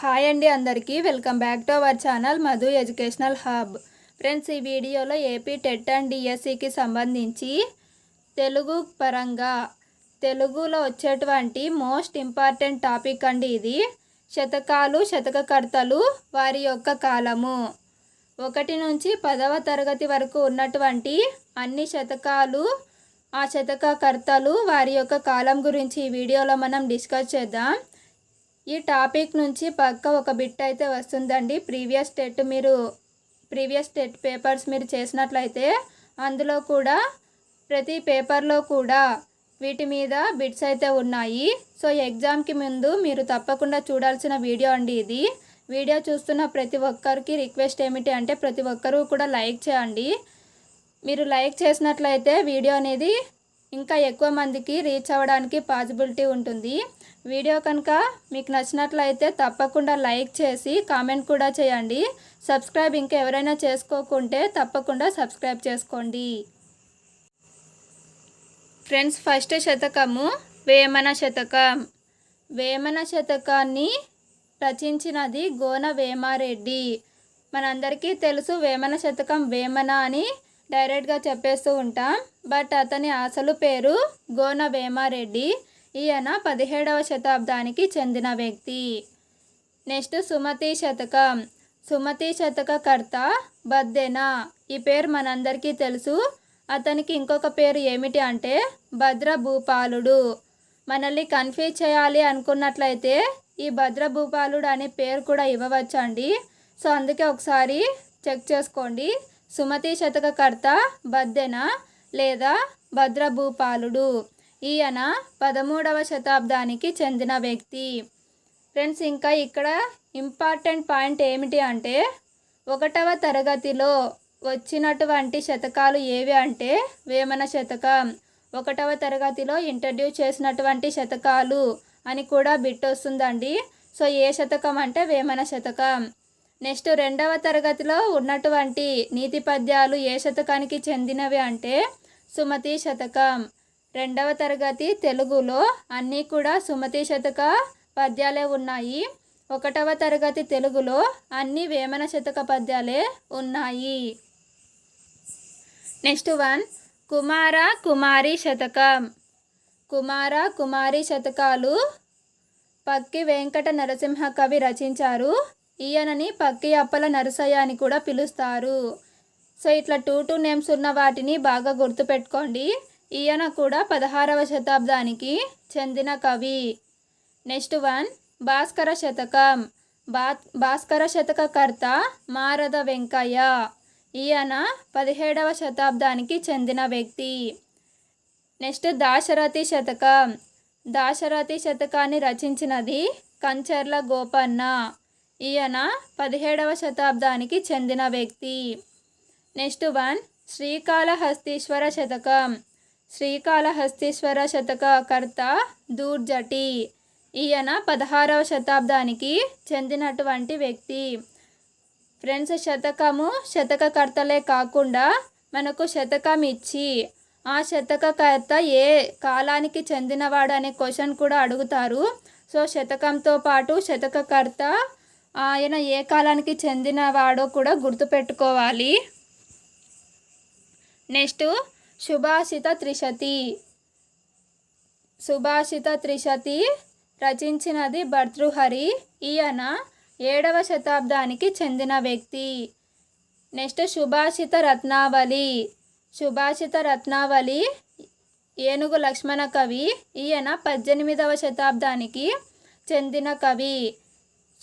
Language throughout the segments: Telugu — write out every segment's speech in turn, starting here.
హాయ్ అండి అందరికీ. Welcome back to our channel Madhu educational hub. Friends ఈ వీడియోలో ఏపీ టెట్ అండ్ డిఎస్సికి సంబంధించి తెలుగు పరంగా తెలుగులో వచ్చేటువంటి మోస్ట్ ఇంపార్టెంట్ టాపిక్ అండి ఇది. శతకాలు శతకకర్తలు వారి యొక్క కాలము. ఒకటి నుంచి పదవ తరగతి వరకు ఉన్నటువంటి అన్ని శతకాలు ఆ శతకకర్తలు వారి యొక్క కాలం గురించి ఈ వీడియోలో మనం డిస్కస్ చేద్దాం. ఈ టాపిక్ నుంచి పక్క ఒక బిట్ అయితే వస్తుందండి. ప్రీవియస్ టెట్ మీరు ప్రీవియస్ టెట్ పేపర్స్ మీరు చేసినట్లయితే అందులో కూడా ప్రతి పేపర్లో కూడా వీటి మీద బిట్స్ అయితే ఉన్నాయి. సో ఎగ్జామ్కి ముందు మీరు తప్పకుండా చూడాల్సిన వీడియో అండి ఇది. వీడియో చూస్తున్న ప్రతి ఒక్కరికి రిక్వెస్ట్ ఏమిటి అంటే ప్రతి ఒక్కరూ కూడా లైక్ చేయండి. మీరు లైక్ చేసినట్లయితే వీడియో అనేది ఇంకా ఎక్కువ మందికి రీచ్ అవ్వడానికి పాసిబిలిటీ ఉంటుంది. వీడియో కనుక మీకు నచ్చినట్లయితే తప్పకుండా లైక్ చేసి కామెంట్ కూడా చేయండి. సబ్స్క్రైబ్ ఇంకా ఎవరైనా చేసుకోకుంటే తప్పకుండా సబ్స్క్రైబ్ చేసుకోండి. ఫ్రెండ్స్ ఫస్ట్ శతకము వేమన శతకం. వేమన శతకాన్ని రచించినది గోన వేమారెడ్డి మనందరికీ తెలుసు వేమన శతకం వేమన అని. డైరెక్ట్గా చెప్పేస్తూ ఉంటాం. బట్ అతని అసలు పేరు గోన వేమారెడ్డి. ఈయన పదిహేడవ శతాబ్దానికి చెందిన వ్యక్తి. నెక్స్ట్ సుమతి శతకం. సుమతి శతకకర్త బద్దెన. ఈ పేరు మనందరికీ తెలుసు. అతనికి ఇంకొక పేరు ఏమిటి అంటే భద్రభూపాలుడు. మనల్ని కన్ఫ్యూజ్ చేయాలి అనుకున్నట్లయితే ఈ భద్రభూపాలుడు అనే పేరు కూడా ఇవ్వవచ్చండి. సో అందుకే ఒకసారి చెక్ చేసుకోండి. సుమతి శతకకర్త బద్దెన లేదా భద్రభూపాలుడు. ఈయన పదమూడవ శతాబ్దానికి చెందిన వ్యక్తి. ఫ్రెండ్స్ ఇంకా ఇక్కడ ఇంపార్టెంట్ పాయింట్ ఏమిటి అంటే ఒకటవ తరగతిలో వచ్చినటువంటి శతకాలు ఏవి అంటే వేమన శతకం. ఒకటవ తరగతిలో ఇంట్రడ్యూస్ చేసినటువంటి శతకాలు అని కూడా బిట్ వస్తుందండి. సో ఏ శతకం అంటే వేమన శతకం. నెక్స్ట్ రెండవ తరగతిలో ఉన్నటువంటి నీతి పద్యాలు ఏ శతకానికి చెందినవి అంటే సుమతి శతకం. రెండవ తరగతి తెలుగులో అన్నీ కూడా సుమతి శతక పద్యాలే ఉన్నాయి. ఒకటవ తరగతి తెలుగులో అన్ని వేమన శతక పద్యాలే ఉన్నాయి. నెక్స్ట్ వన్ కుమార కుమారి శతకం. కుమార కుమారి శతకాలు పక్కి వెంకట నరసింహ కవి రచించారు. ఈయనని పక్కి అప్పల నరసయ్య అని కూడా పిలుస్తారు. సో ఇట్లా టూ టూ నేమ్స్ ఉన్న వాటిని బాగా గుర్తుపెట్టుకోండి. ఈయన కూడా పదహారవ శతాబ్దానికి చెందిన కవి. నెక్స్ట్ వన్ భాస్కర శతకం. బా భాస్కర శతకకర్త మారద వెంకయ్య. ఈయన పదిహేడవ శతాబ్దానికి చెందిన వ్యక్తి. నెక్స్ట్ దాశరథి శతకం. దాశరథి శతకాన్ని రచించినది కంచర్ల గోపన్న. ఈయన పదిహేడవ శతాబ్దానికి చెందిన వ్యక్తి. నెక్స్ట్ వన్ శ్రీకాళహస్తీశ్వర శతకం. శ్రీకాళహస్తీశ్వర శతక కర్త దూర్జటి. ఈయన పదహారవ శతాబ్దానికి చెందినటువంటి వ్యక్తి. ఫ్రెండ్స్ శతకము శతకకర్తలే కాకుండా మనకు శతకం ఇచ్చి ఆ శతకకర్త ఏ కాలానికి చెందినవాడు అనే క్వశ్చన్ కూడా అడుగుతారు. సో శతకంతో పాటు శతకకర్త ఆయన ఏ కాలానికి చెందినవాడో కూడా గుర్తుపెట్టుకోవాలి. నెక్స్ట్ సుభాషిత త్రిశతి. సుభాషిత త్రిశతి రచించినది భర్తృహరి. ఈయన ఏడవ శతాబ్దానికి చెందిన వ్యక్తి. నెక్స్ట్ సుభాషిత రత్నావళి. సుభాషిత రత్నావళి ఏనుగు లక్ష్మణ కవి. ఈయన పద్దెనిమిదవ శతాబ్దానికి చెందిన కవి.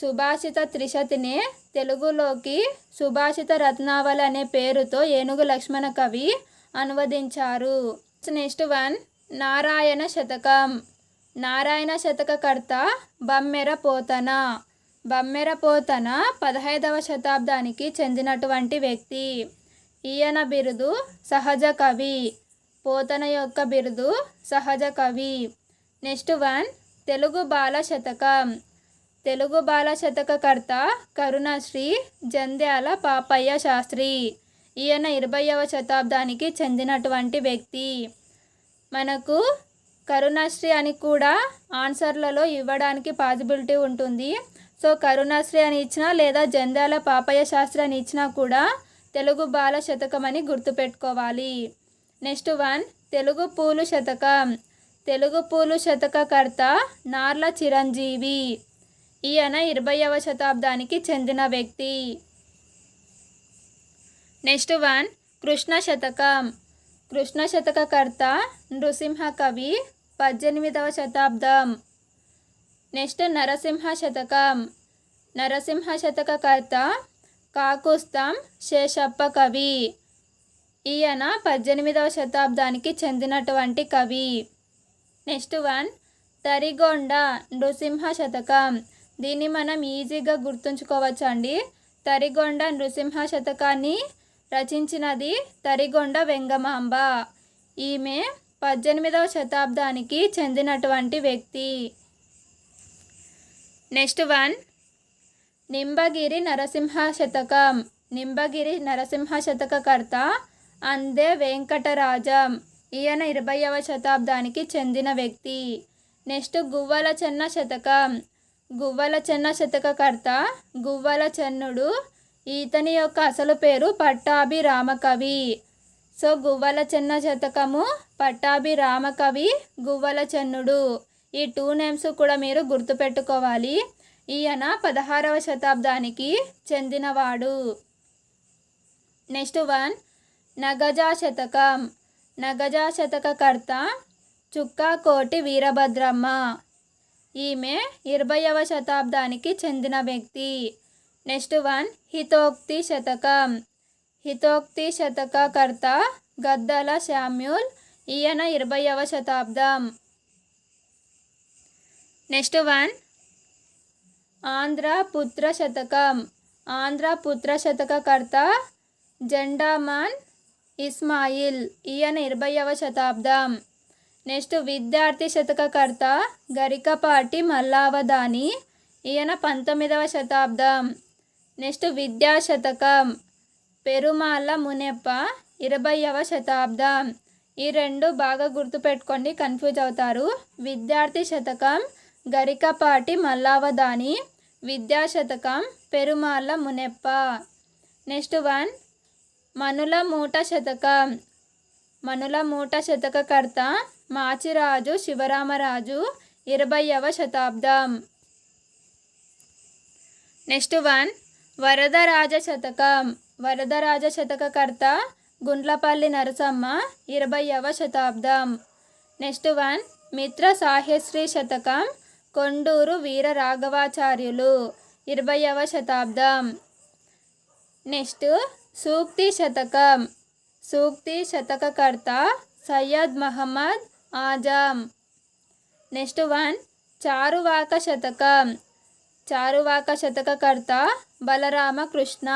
సుభాషిత త్రిశతినే తెలుగులోకి సుభాషిత రత్నావళి అనే పేరుతో ఏనుగు లక్ష్మణ కవి అనువదించారు. నెక్స్ట్ వన్ నారాయణ శతకం. నారాయణ శతకకర్త బమ్మెర పోతన. బమ్మెర పోతన పదహైదవ శతాబ్దానికి చెందినటువంటి వ్యక్తి. ఈయన బిరుదు సహజ కవి. పోతన యొక్క బిరుదు సహజ కవి. నెక్స్ట్ వన్ తెలుగు బాల శతకం. తెలుగు బాల శతకకర్త కరుణశ్రీ జంధ్యాల పాపయ్య శాస్త్రి. ఈయన ఇరవైవ శతాబ్దానికి చెందినటువంటి వ్యక్తి. మనకు కరుణశ్రీ అని కూడా ఆన్సర్లలో ఇవ్వడానికి పాసిబిలిటీ ఉంటుంది. సో కరుణశ్రీ అని ఇచ్చినా లేదా జంధ్యాల పాపయ్య శాస్త్రి అని ఇచ్చినా కూడా తెలుగు బాల శతకం అని గుర్తుపెట్టుకోవాలి. నెక్స్ట్ వన్ తెలుగు పూలు శతకం. తెలుగు పూలు శతకకర్త నార్ల చిరంజీవి. ఈయన ఇరవైవ శతాబ్దానికి చెందిన వ్యక్తి. నెక్స్ట్ వన్ కృష్ణ శతకం. కృష్ణ శతకకర్త నృసింహ కవి పద్దెనిమిదవ శతాబ్దం. నెక్స్ట్ నరసింహ శతకం. నరసింహ శతకకర్త కాకుస్తం శేషప్ప కవి. ఈయన పద్దెనిమిదవ శతాబ్దానికి చెందినటువంటి కవి. నెక్స్ట్ వన్ తరిగొండ నృసింహ శతకం. దీన్ని మనం ఈజీగా గుర్తుంచుకోవచ్చు అండి తరిగొండ నృసింహ శతకాన్ని రచించినది తరిగొండ వెంగమాంబ. ఈమె పద్దెనిమిదవ శతాబ్దానికి చెందినటువంటి వ్యక్తి. Next one. నింబగిరి నరసింహ శతకం. నింబగిరి నరసింహ శతకకర్త అందే వెంకటరాజం. ఈయన ఇరవైవ శతాబ్దానికి చెందిన వ్యక్తి. నెక్స్ట్ గువ్వల చెన్న శతకం. గువ్వల చెన్న శతకకర్త గువ్వల చెన్నుడు ఈతని యొక్క అసలు పేరు పట్టాభి రామకవి సో గువ్వల చెన్న శతకము పట్టాభి రామకవి గువ్వల చెన్నుడు. ఈ టూ నేమ్స్ కూడా మీరు గుర్తుపెట్టుకోవాలి. ఈయన పదహారవ శతాబ్దానికి చెందినవాడు. నెక్స్ట్ వన్ నగజా శతకం. నగజా శతకకర్త చుక్కా కోటి వీరభద్రమ్మ. ఈమె ఇరవైవ శతాబ్దానికి చెందిన వ్యక్తి. నెక్స్ట్ వన్ హితోక్తి శతకం. హితోక్తి శతకకర్త గద్దల శామ్యూల్ ఈయన ఇరవైవ శతాబ్దం. నెక్స్ట్ వన్ ఆంధ్ర పుత్ర శతకం. ఆంధ్ర పుత్ర శతకకర్త జెండామాన్ ఇస్మాయిల్ ఈయన ఇరవైవ శతాబ్దం. నెక్స్ట్ విద్యార్థి శతకకర్త గరికపాటి మల్లావదాని ఈయన పంతొమ్మిదవ శతాబ్దం. నెక్స్ట్ విద్యా శతకం. పెరుమాళ్ళ మునెప్ప ఇరవైవ శతాబ్దం. ఈ రెండు బాగా గుర్తుపెట్టుకోండి కన్ఫ్యూజ్ అవుతారు. విద్యార్థి శతకం గరికపాటి మల్లావదాని విద్యా శతకం Perumalla Muneppa. Next one Manula Moota Shatakam. మనుల మూట శతకకర్త మాచిరాజు శివరామరాజు ఇరవైవ శతాబ్దం. నెక్స్ట్ వన్ వరదరాజ శతకం. వరదరాజ శతకకర్త గుండ్లపల్లి నరసమ్మ ఇరవైవ శతాబ్దం. నెక్స్ట్ వన్ మిత్ర సాహ్యశ్రీ శతకం కొండూరు వీర రాఘవాచార్యులు ఇరవైవ శతాబ్దం. నెక్స్ట్ సూక్తి శతకం. సూక్తి శతకకర్త Syed Mohammed Azam. Next one Charuvaka Shatakam. Charuvaka శతకకర్త బలరామకృష్ణ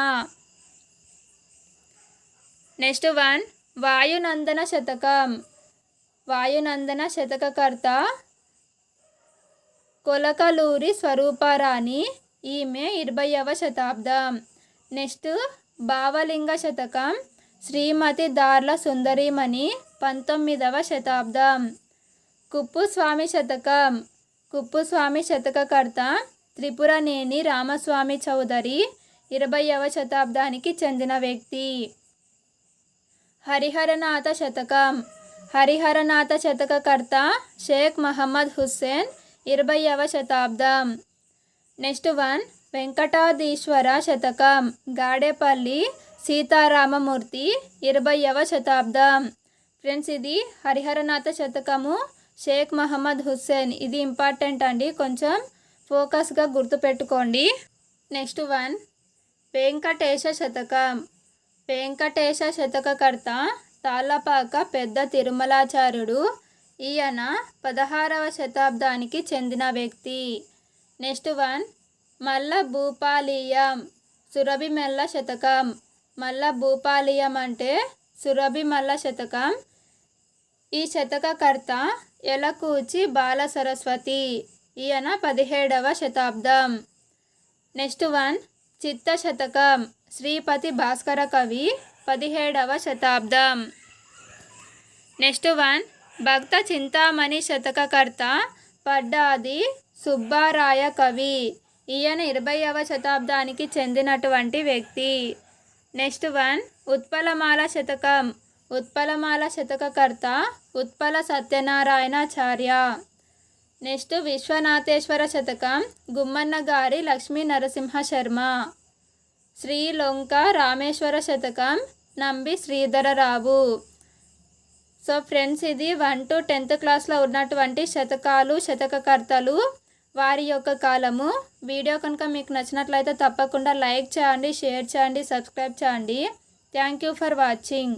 నెక్స్ట్ వన్ వాయునందన శతకం. వాయునందన శతకకర్త కొలకలూరి స్వరూపారాణి ఈమె ఇరవైవ శతాబ్దం. నెక్స్ట్ భావలింగ శతకం. శ్రీమతి దార్ల సుందరిమణి పంతొమ్మిదవ శతాబ్దం. కుప్పుస్వామి శతకం. కుప్పుస్వామి శతకకర్త త్రిపురనేని రామస్వామి చౌదరి ఇరవైవ శతాబ్దానికి చెందిన వ్యక్తి. హరిహరనాథ శతకం. హరిహరనాథ శతకకర్త షేక్ మహమ్మద్ హుస్సేన్ ఇరవైవ శతాబ్దం. నెక్స్ట్ వన్ వెంకటాధీశ్వర శతకం. గాడేపల్లి సీతారామమూర్తి ఇరవైవ శతాబ్దం. ఫ్రెండ్స్ ఇది హరిహరనాథ శతకము. షేక్ మహమ్మద్ హుస్సేన్. ఇది ఇంపార్టెంట్ అండి. కొంచెం ఫోకస్గా గుర్తుపెట్టుకోండి. Next one. వెంకటేశ శతకం. వెంకటేశ శతకకర్త తాళ్ళపాక పెద్ద తిరుమలాచార్యుడు. ఈయన పదహారవ శతాబ్దానికి చెందిన వ్యక్తి. Next one. మల్ల భూపాలీయం. సురభి మల్ల శతకం. మల్ల భూపాలీయం అంటే సురభి మల్ల శతకం. ఈ శతకకర్త ఎలకూచి బాల సరస్వతి ఈయన పదిహేడవ శతాబ్దం. నెక్స్ట్ వన్ చిత్త శతకం శ్రీపతి భాస్కర కవి పదిహేడవ శతాబ్దం. నెక్స్ట్ వన్ భక్త చింతామణి శతకకర్త పడ్డాది సుబ్బారాయ కవి. ఈయన ఇరవైవ శతాబ్దానికి చెందినటువంటి వ్యక్తి. నెక్స్ట్ వన్ ఉత్పలమాల శతకం. ఉత్పలమాల శతకకర్త ఉత్పల సత్యనారాయణాచార్య. నెక్స్ట్ విశ్వనాథేశ్వర శతకం గుమ్మన్న గారి లక్ష్మీ నరసింహ శర్మ. శ్రీ లొంక రామేశ్వర శతకం నంబి శ్రీధరరావు సో ఫ్రెండ్స్ ఇది వన్ టు టెన్త్ క్లాస్లో ఉన్నటువంటి శతకాలు శతకకర్తలు వారి యొక్క కాలము. వీడియో కనుక మీకు నచ్చినట్లయితే తప్పకుండా లైక్ చేయండి షేర్ చేయండి సబ్స్క్రైబ్ చేయండి. Thank you for watching.